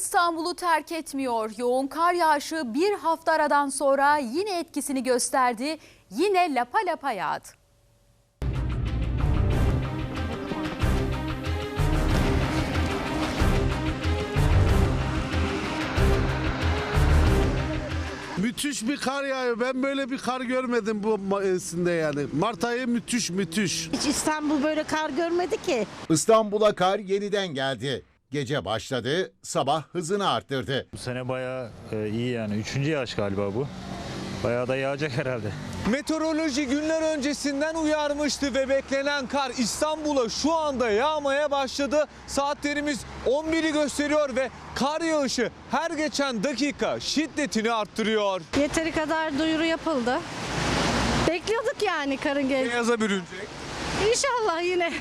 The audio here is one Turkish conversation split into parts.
İstanbul'u terk etmiyor. Yoğun kar yağışı bir hafta aradan sonra yine etkisini gösterdi. Yine lapa lapa yağdı. Müthiş bir kar yağıyor. Ben böyle bir kar görmedim bu mevsimde yani. Mart ayı müthiş müthiş. Hiç İstanbul böyle kar görmedi ki. İstanbul'a kar yeniden geldi. Gece başladı, sabah hızını arttırdı. Bu sene bayağı e, iyi yani. Üçüncü yağış galiba bu. Bayağı da yağacak herhalde. Meteoroloji günler öncesinden uyarmıştı ve beklenen kar İstanbul'a şu anda yağmaya başladı. Saatlerimiz 11'i gösteriyor ve kar yağışı her geçen dakika şiddetini arttırıyor. Yeteri kadar duyuru yapıldı. Bekliyorduk yani karın gel. Beyaza bürünecek. İnşallah yine.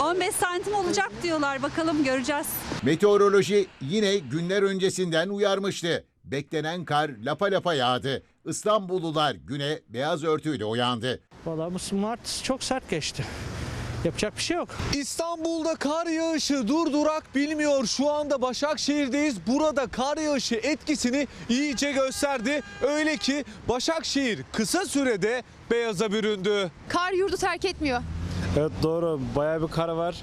15 santim olacak diyorlar. Bakalım göreceğiz. Meteoroloji yine günler öncesinden uyarmıştı. Beklenen kar lapa lapa yağdı. İstanbullular güne beyaz örtüyle uyandı. Valla bu Mart çok sert geçti. Yapacak bir şey yok. İstanbul'da kar yağışı durdurak bilmiyor. Şu anda Başakşehir'deyiz. Burada kar yağışı etkisini iyice gösterdi. Öyle ki Başakşehir kısa sürede beyaza büründü. Kar yurdu terk etmiyor. Evet doğru. Bayağı bir kar var.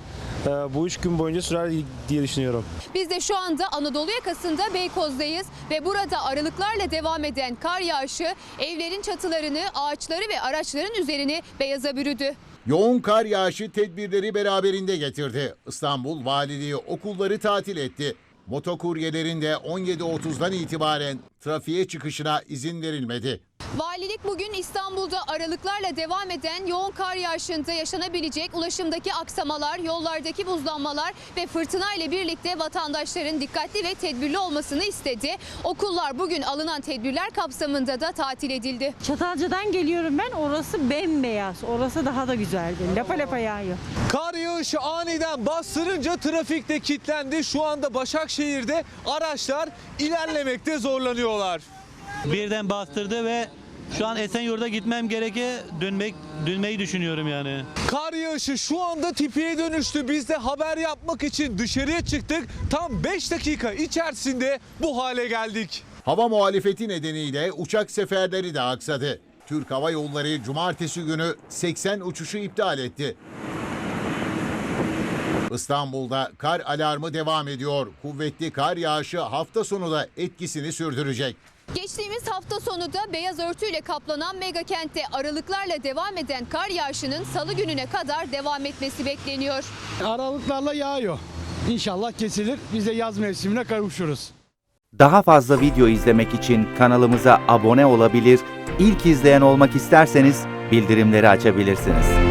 Ee, bu üç gün boyunca sürer diye düşünüyorum. Biz de şu anda Anadolu yakasında Beykoz'dayız ve burada aralıklarla devam eden kar yağışı evlerin çatılarını, ağaçları ve araçların üzerini beyaza bürüdü. Yoğun kar yağışı tedbirleri beraberinde getirdi. İstanbul Valiliği okulları tatil etti. Motokuryelerin de 17.30'dan itibaren trafiğe çıkışına izin verilmedi. Valilik bugün İstanbul'da aralıklarla devam eden yoğun kar yağışında yaşanabilecek ulaşımdaki aksamalar, yollardaki buzlanmalar ve fırtına ile birlikte vatandaşların dikkatli ve tedbirli olmasını istedi. Okullar bugün alınan tedbirler kapsamında da tatil edildi. Çatalca'dan geliyorum ben. Orası bembeyaz. Orası daha da güzeldi. Lapa lapa yağıyor. Kar yağışı aniden bastırınca trafikte kilitlendi. Şu anda Başakşehir'de araçlar ilerlemekte zorlanıyorlar. birden bastırdı ve şu an Esenyurt'a gitmem gereke dönmek dönmeyi düşünüyorum yani. Kar yağışı şu anda tipiye dönüştü. Biz de haber yapmak için dışarıya çıktık. Tam 5 dakika içerisinde bu hale geldik. Hava muhalefeti nedeniyle uçak seferleri de aksadı. Türk Hava Yolları cumartesi günü 80 uçuşu iptal etti. İstanbul'da kar alarmı devam ediyor. Kuvvetli kar yağışı hafta sonu da etkisini sürdürecek. Geçtiğimiz hafta sonu da beyaz örtüyle kaplanan mega kentte aralıklarla devam eden kar yağışının salı gününe kadar devam etmesi bekleniyor. Aralıklarla yağıyor. İnşallah kesilir. Biz de yaz mevsimine kavuşuruz. Daha fazla video izlemek için kanalımıza abone olabilir, ilk izleyen olmak isterseniz bildirimleri açabilirsiniz.